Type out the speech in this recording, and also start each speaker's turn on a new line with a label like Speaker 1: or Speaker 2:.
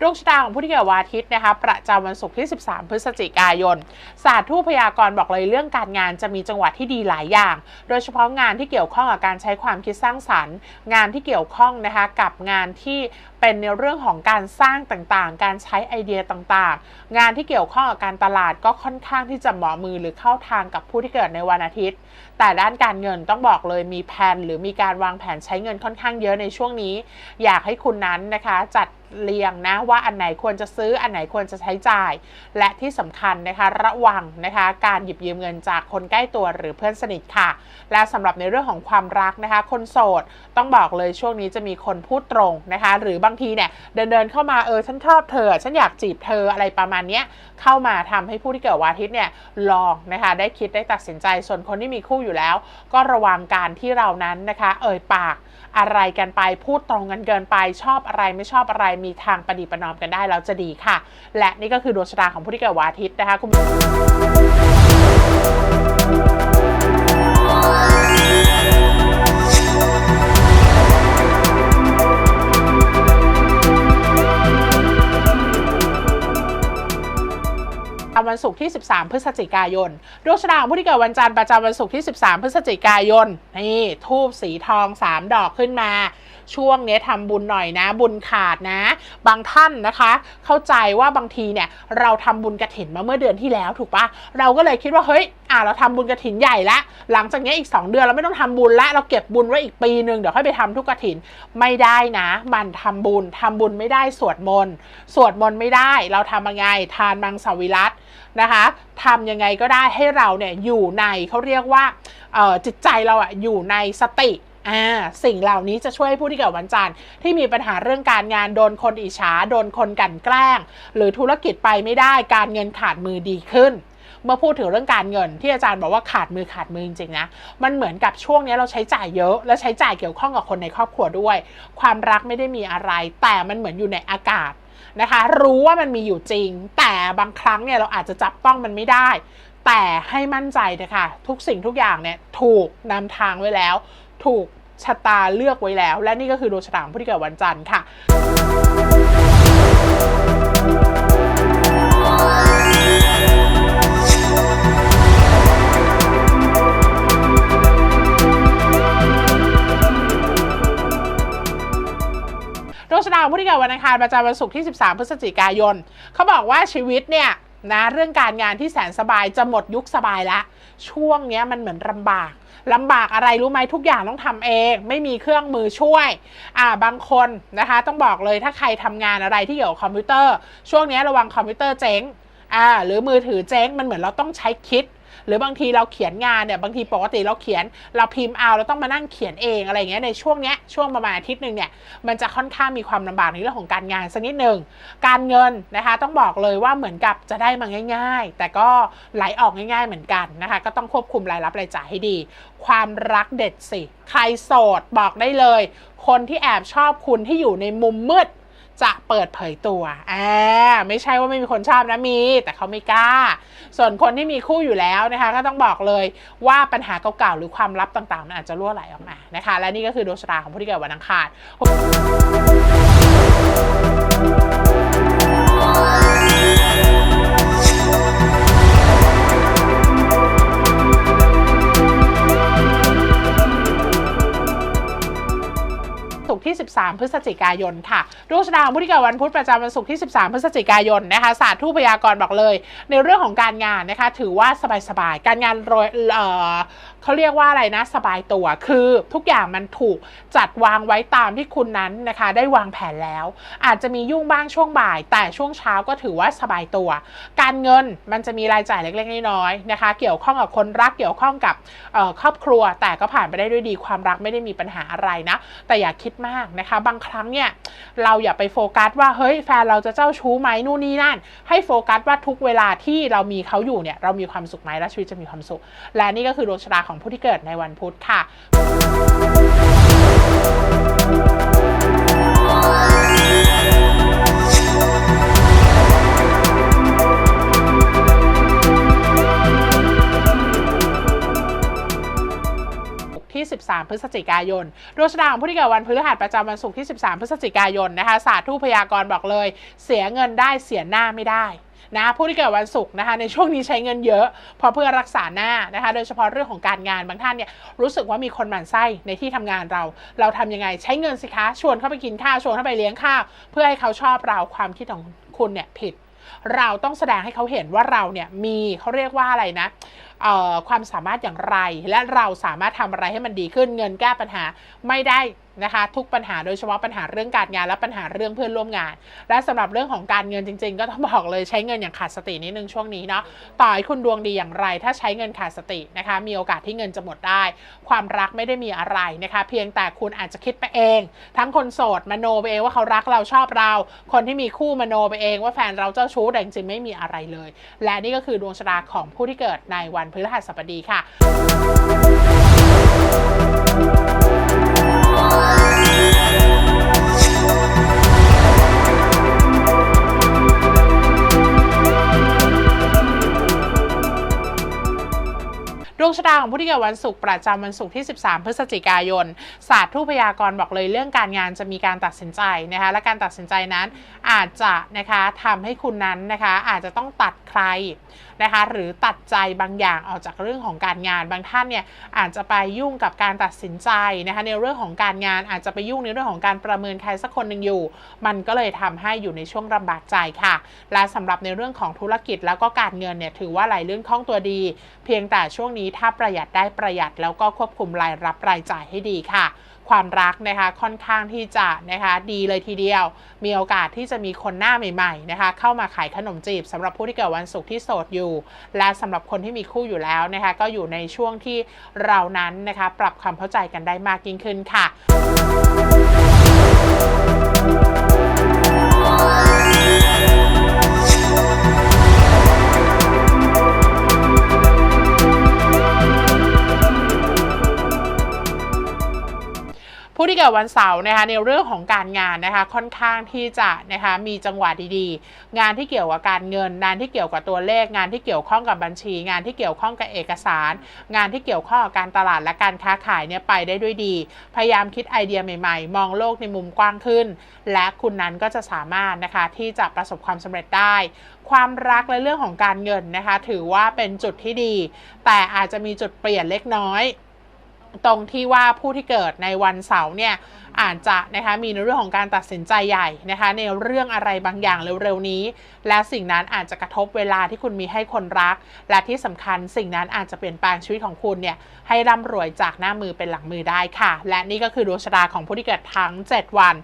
Speaker 1: ดวงชะตาของผู้ที่เกิดวันอาทิตย์นะคะประจำวันศุกร์ที่ 13 พฤศจิกายนศาสตร์ทูพยากรณ์บอกเลยเรื่องการงานจะมีจังหวะที่ดีหลายอย่าง โดยเฉพาะงานที่เกี่ยวข้องกับการใช้ความคิดสร้างสรรค์ งานที่เกี่ยวข้องนะคะกับงานที่เป็นในเรื่องของการสร้างต่างๆ การใช้ไอเดียต่างๆ งานที่เกี่ยวข้องกับการตลาดก็ค่อนข้างที่จะเหมาะมือหรือเข้าทางกับผู้ที่เกิดในวันอาทิตย์ แต่ด้านการเงินต้องบอกเลยมีแผนหรือมีการวางแผนใช้เงินค่อนข้างเยอะในช่วงนี้ อยากให้คุณนั้นนะคะจัด เรียงนะว่าอันไหนควรจะซื้ออันไหนควรจะใช้จ่าย และที่สำคัญนะคะระวังนะคะการหยิบยืมเงินจากคนใกล้ตัวหรือเพื่อนสนิทค่ะ และสำหรับในเรื่องของความรักนะคะ คนโสดต้องบอกเลยช่วงนี้จะมีคนพูดตรงนะคะ หรือบางทีเนี่ยเดินเดินเข้ามาเออฉันชอบเธอ ฉันอยากจีบเธออะไรประมาณเนี้ยเข้ามาทำให้ผู้ที่เกิดวันอาทิตย์เนี่ยลองนะคะได้คิดได้ตัดสินใจส่วนคนที่มีคู่อยู่แล้ว ก็ระวังการที่เรานั้นนะคะ เอ่ยปากอะไรกันไปพูดตรงกันเกินไปชอบอะไรไม่ชอบอะไรมีทางปฏิประนอมกันได้แล้วจะดีค่ะ และนี่ก็คือดวงชะตาของผู้ที่เกิดวันอาทิตย์นะคะคุณผู้ชม วันศุกร์ที่ 13 พฤศจิกายน ดวงชะตาผู้ที่เกิดวันจันทร์ประจำวันศุกร์ที่ 13 พฤศจิกายน นี่ทูบสีทอง 3 ดอกขึ้นมา ช่วงนี้ทำบุญหน่อยนะ บุญขาดนะ บางท่านนะคะ เข้าใจว่าบางทีเนี่ยเราทำบุญกระถินมาเมื่อเดือนที่แล้วถูกปะเราก็เลยคิดว่าเฮ้ยอะเราทำบุญกระถินใหญ่ละหลังจากนี้อีก 2 เดือนเราไม่ต้องทำบุญละเราเก็บบุญไว้อีกปีหนึ่งเดี๋ยวค่อยไปทำทุกกระถินไม่ได้นะ มันทำบุญทำบุญไม่ได้สวดมนต์สวดมนต์ไม่ได้เราทำยังไงทานมังสวิรัต นะคะทำยังไงก็ได้ให้เราเนี่ยอยู่ในเขาเรียกว่าจิตใจเราอะอยู่ในสติสิ่งเหล่านี้จะช่วยผู้ที่เกิดวันจันทร์ที่มีปัญหาเรื่องการงานโดนคนอิจฉาโดนคนกั่นแกล้ง หรือธุรกิจไปไม่ได้การเงินขาดมือดีขึ้น เมื่อพูดถึงเรื่องการเงิน ที่อาจารย์บอกว่าขาดมือขาดมือจริงๆนะมันเหมือนกับช่วงนี้เราใช้จ่ายเยอะ และใช้จ่ายเกี่ยวข้องกับคนในครอบครัวด้วย ความรักไม่ได้มีอะไร แต่มันเหมือนอยู่ในอากาศ นะคะ รู้ว่ามันมีอยู่จริง แต่บางครั้งเนี่ยเราอาจจะจับต้องมันไม่ได้ แต่ให้มั่นใจเถอะค่ะทุกสิ่งทุกอย่างเนี่ยถูกนำทางไว้แล้ว ถูกชะตาเลือกไว้แล้ว และนี่ก็คือดวงชะตาของผู้ที่เกิดวันจันทร์ค่ะ ดวผู้ที่เกิดวันอังคารประจำวันศุกร์ที่ 13 พฤศจิกายนเขาบอกว่าชีวิตเนี่ยนะเรื่องการงานที่แสนสบายจะหมดยุคสบายแล้วช่วงเนี้ยมันเหมือนลำบากลำบากอะไรรู้ไหมทุกอย่างต้องทำเอง ไม่มีเครื่องมือช่วยอ่าบางคนนะคะ ต้องบอกเลยถ้าใครทำงานอะไรที่เกี่ยวกับคอมพิวเตอร์ ช่วงนี้ระวังคอมพิวเตอร์เจ๊งอ่าหรือมือถือเจ๊งมันเหมือนเราต้องใช้คิด หรือบางทีเราเขียนงานเนี่ยบางทีปกติเราเขียนเราพิมพ์เอาเราต้องมานั่งเขียนเองอะไรอย่างเงี้ยในช่วงเนี้ยช่วงประมาณอาทิตย์หนึ่งเนี่ยมันจะค่อนข้างมีความลำบากในเรื่องของการงานสักนิดหนึ่งการเงินนะคะต้องบอกเลยว่าเหมือนกับจะได้มาง่าย ๆ แต่ก็ไหลออกง่าย ๆ เหมือนกันนะคะก็ต้องควบคุมรายรับรายจ่ายให้ดี ความรักเด็ดสิ ใครโสดบอกได้เลย คนที่แอบชอบคุณที่อยู่ในมุมมืด จะเปิดเผยตัวอ่าไม่ใช่ว่าไม่มีคนชอบนะมี แต่เขาไม่กล้า ส่วนคนที่มีคู่อยู่แล้วนะคะ ก็ต้องบอกเลยว่าปัญหาเก่าๆหรือความลับต่างๆมันอาจจะรั่วไหลออกมานะคะ และนี่ก็คือดวงชะตาของผู้ที่เกิดวันอังคาร 13 พฤศจิกายนค่ะดวงชะตาของผู้ที่เกิดวันพุธประจำวันศุกร์ที่ 13 พฤศจิกายนนะคะศาสตร์ทูพยากรณ์บอกเลย ในเรื่องของการงานนะคะถือว่าสบายๆ การงานรวยเขาเรียกว่าอะไรนะสบายตัวคือทุกอย่างมันถูกจัดวางไว้ตามที่คุณนั้นนะคะ ได้วางแผนแล้ว อาจจะมียุ่งบ้างช่วงบ่าย แต่ช่วงเช้าก็ถือว่าสบายตัว การเงินมันจะมีรายจ่ายเล็กๆน้อยๆนะคะ เกี่ยวข้องกับคนรักเกี่ยวข้องกับครอบครัว แต่ก็ผ่านไปได้ด้วยดีความรักไม่ได้มีปัญหาอะไรนะ แต่อย่าคิดมากนะคะ บางครั้งเนี่ยเราอย่าไปโฟกัสว่าเฮ้ยแฟนเราจะเจ้าชู้ไหมนู่นนี่นั่น ให้โฟกัสว่าทุกเวลาที่เรามีเขาอยู่เนี่ยเรามีความสุขไหมและชีวิตจะมีความสุข และนี่ก็คือดวงชะตาของผู้ที่เกิดในวันพุธค่ะที่ 13 พฤศจิกายน ดวงชะตาของผู้ที่เกิดวันพฤหัสประจำวันศุกร์ที่ 13 พฤศจิกายนนะคะ ศาสตร์ทูพยากรณ์บอกเลย เสียเงินได้เสียหน้าไม่ได้ นะผู้ที่เกิดวันศุกร์นะคะในช่วงนี้ใช้เงินเยอะเพอเพื่อรักษาหน้านะคะโดยเฉพาะเรื่องของการงานบางท่านเนี่ยรู้สึกว่ามีคนหมั่นไส้ในที่ทำงานเรา เราทำยังไงใช้เงินสิคะชวนเข้าไปกินข้าวชวนเข้าไปเลี้ยงข้าวเพื่อให้เขาชอบเราความคิดของคุณเนี่ยผิด เราต้องแสดงให้เขาเห็นว่าเราเนี่ยมีเขาเรียกว่าอะไรนะ ความสามารถอย่างไร และเราสามารถทำอะไรให้มันดีขึ้นเงินแก้ปัญหาไม่ได้นะคะทุกปัญหาโดยเฉพาะปัญหาเรื่องการงานและปัญหาเรื่องเพื่อนร่วมงาน และสำหรับเรื่องของการเงินจริง ๆ ก็ต้องบอกเลยใช้เงินอย่างขาดสตินิดนึงช่วงนี้เนาะต่อให้คุณดวงดีอย่างไร ถ้าใช้เงินขาดสตินะคะมีโอกาสที่เงินจะหมดได้ ความรักไม่ได้มีอะไรนะคะเพียงแต่คุณอาจจะคิดไปเอง ทั้งคนโสดมโนไปเองว่าเขารักเราชอบเรา คนที่มีคู่มโนไปเองว่าแฟนเราเจ้าชู้แต่จริงๆไม่มีอะไรเลย และนี่ก็คือดวงชะตาของผู้ที่เกิดในวันพฤหัสบดีค่ะดวงชะตาของผู้ที่เกิดวันศุกร์ประจำวันศุกร์ที่ 13 พฤศจิกายน ศาสตร์ทูพยากรณ์บอกเลยเรื่องการงานจะมีการตัดสินใจนะคะและการตัดสินใจนั้นอาจจะนะคะทำให้คุณนั้นนะคะอาจจะต้องตัดใคร นะคะหรือตัดใจบางอย่างออกจากเรื่องของการงาน บางท่านเนี่ยอาจจะไปยุ่งกับการตัดสินใจนะคะในเรื่องของการงานอาจจะไปยุ่งในเรื่องของการประเมินใครสักคนหนึ่งอยู่ มันก็เลยทำให้อยู่ในช่วงลำบากใจค่ะ และสำหรับในเรื่องของธุรกิจแล้วก็การเงินเนี่ยถือว่าไหลลื่นคล่องตัวดี เพียงแต่ช่วงนี้ถ้าประหยัดได้ประหยัดแล้วก็ควบคุมรายรับรายจ่ายให้ดีค่ะ ความรักนะคะค่อนข้างที่จะนะคะดีเลยทีเดียว มีโอกาสที่จะมีคนหน้าใหม่ๆนะคะเข้ามาขายขนมจีบสำหรับผู้ที่เกิดวันศุกร์ที่โสดอยู่และสำหรับคนที่มีคู่อยู่แล้วนะคะก็อยู่ในช่วงที่เรานั้นนะคะปรับความเข้าใจกันได้มากยิ่งขึ้นค่ะ ผู้ที่เกิดวันเสาร์นะคะในเรื่องของการงานนะคะค่อนข้างที่จะนะคะมีจังหวะดีๆ งานที่เกี่ยวกับการเงินงานที่เกี่ยวกับตัวเลข งานที่เกี่ยวข้องกับบัญชี งานที่เกี่ยวข้องกับเอกสาร งานที่เกี่ยวข้องกับการตลาดและการค้าขายเนี่ยไปได้ด้วยดี พยายามคิดไอเดียใหม่ๆ มองโลกในมุมกว้างขึ้น และคุณนั้นก็จะสามารถนะคะที่จะประสบความสำเร็จได้ ความรักและเรื่องของการเงินนะคะถือว่าเป็นจุดที่ดี แต่อาจจะมีจุดเปลี่ยนเล็กน้อย ตรงที่ว่าผู้ที่เกิดในวันเสาร์เนี่ยอาจจะนะคะมีในเรื่องของการตัดสินใจใหญ่นะคะในเรื่องอะไรบางอย่างเร็วๆนี้ และสิ่งนั้นอาจจะกระทบเวลาที่คุณมีให้คนรัก และที่สำคัญสิ่งนั้นอาจจะเปลี่ยนแปลงชีวิตของคุณเนี่ยให้ร่ำรวยจากหน้ามือเป็นหลังมือได้ค่ะ และนี่ก็คือดวงชะตาของผู้ที่เกิดทั้ง 7 วัน